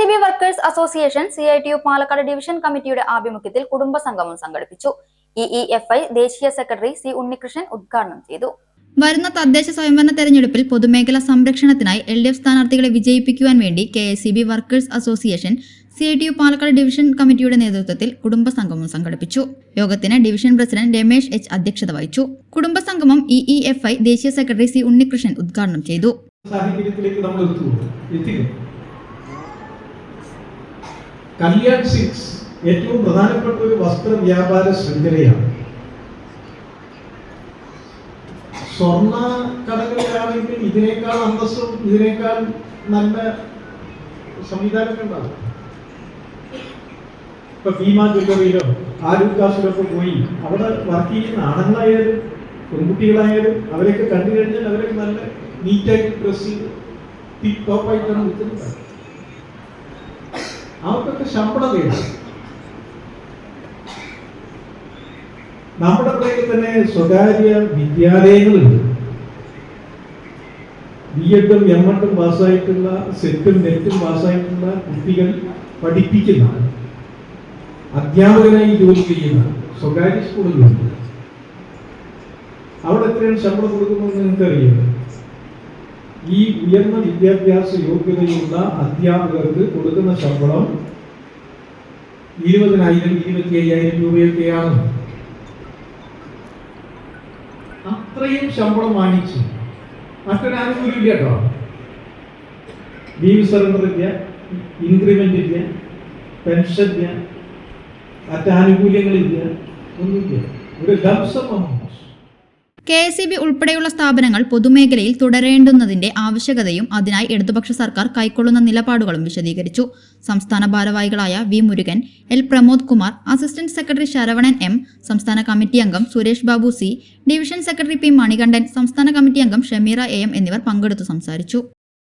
C B workers association C I T U Palakkad division കമ്മിറ്റിയുടെ ആഭിമുഖ്യത്തിൽ കുടുംബ സംഗമം സംഘടിപ്പിച്ചു. ഇ ഇ എഫ് ഐ ദേശീയ സെക്രട്ടറി സി ഉണ്ണികൃഷ്ണൻ ഉദ്ഘാടനം ചെയ്തു. വരുന്ന തദ്ദേശ സ്വയംഭരണ തെരഞ്ഞെടുപ്പിൽ പൊതുമേഖലാ സംരക്ഷണത്തിനായി എൽ ഡി എഫ് സ്ഥാനാർത്ഥികളെ വിജയിപ്പിക്കുവാൻ വേണ്ടി K S C B workers association C I T U Palakkad division കമ്മിറ്റിയുടെ നേതൃത്വത്തിൽ കുടുംബസംഗമം സംഘടിപ്പിച്ചു. യോഗത്തിന് ഡിവിഷൻ പ്രസിഡന്റ് രമേശ് എച്ച് അധ്യക്ഷത വഹിച്ചു. കുടുംബസംഗമം ഇ ഇ എഫ് ഐ ദേശീയ സെക്രട്ടറി സി ഉണ്ണികൃഷ്ണൻ ഉദ്ഘാടനം ചെയ്തു. സാഹചര്യത്തിലേക്ക് നമ്മൾ എത്തുമോ എത്തിക്കും കല്യാൺ സിൽക്സ് ഏറ്റവും പ്രധാനപ്പെട്ട ഒരു വസ്ത്ര വ്യാപാര ശൃംഖലയാണ്. സ്വർണ കടകളിലാണെങ്കിൽ ഇതിനേക്കാൾ അന്തസ്സും ഇതിനേക്കാൾ നല്ല സംവിധാനമൊക്കെ ഉണ്ടാവും ഇപ്പൊ ഭീമ ജ്വല്ലറിയിലോ ആലുക്കാസിലൊക്കെ പോയി അവിടെ വർക്ക് ചെയ്യുന്ന ആണുങ്ങളായാലും പെൺകുട്ടികളായാലും അവരെയൊക്കെ കണ്ടു കഴിഞ്ഞാൽ അവരൊക്കെ നല്ല നീറ്റായിട്ട് ഡ്രസ് ചെയ്ത് ടിപ് ടോപ്പായിട്ടാണ് നിൽക്കുന്നത് അവർക്കൊക്കെ ശമ്പളം വേണം. നമ്മുടെ ഇവിടെയൊക്കെ തന്നെ സ്വകാര്യ വിദ്യാലയങ്ങളുണ്ട്. ബി എഡും എം എഡും പാസ്സായിട്ടുള്ള സെറ്റും നെറ്റും പാസ്സായിട്ടുള്ള കുട്ടികൾ പഠിപ്പിക്കുന്ന അധ്യാപകനായി ജോലി ചെയ്യുന്ന സ്വകാര്യ സ്കൂളുകളുണ്ട്. അവിടെ എത്രയാണ് ശമ്പളം കൊടുക്കുന്നതെന്ന് നിങ്ങൾക്കറിയാം ഈ ഉയർന്ന വിദ്യാഭ്യാസ യോഗ്യതയുള്ള അധ്യാപകർക്ക് കൊടുക്കുന്ന ശമ്പളം ഇരുപതിനായിരം ഇരുപത്തി അയ്യായിരം രൂപയൊക്കെയാണ്. അത്രയും ശമ്പളം വാങ്ങിച്ച്. മറ്റൊരു ആനുകൂല്യം ഇല്ല കേട്ടോ. ലീവ് സറണ്ടർ ഇല്ല ഇൻക്രിമെന്റ് ഇല്ല പെൻഷൻ ഇല്ല മറ്റ് ആനുകൂല്യങ്ങളില്ല ഒന്നുമില്ല. ഒരു lump sum K S E B ഉൾപ്പെടെയുള്ള സ്ഥാപനങ്ങൾ പൊതുമേഖലയിൽ തുടരേണ്ടുന്നതിന്റെ ആവശ്യകതയും അതിനായി ഇടതുപക്ഷ സർക്കാർ കൈക്കൊള്ളുന്ന നിലപാടുകളും വിശദീകരിച്ചു. സംസ്ഥാന ഭാരവാഹികളായ V Murugan L Pramod Kumar assistant secretary Saravanan M സംസ്ഥാന കമ്മിറ്റി അംഗം Suresh Babu C division secretary P Manikandan സംസ്ഥാന കമ്മിറ്റി അംഗം ഷമീറ എ എം എന്നിവർ പങ്കെടുത്തു സംസാരിച്ചു.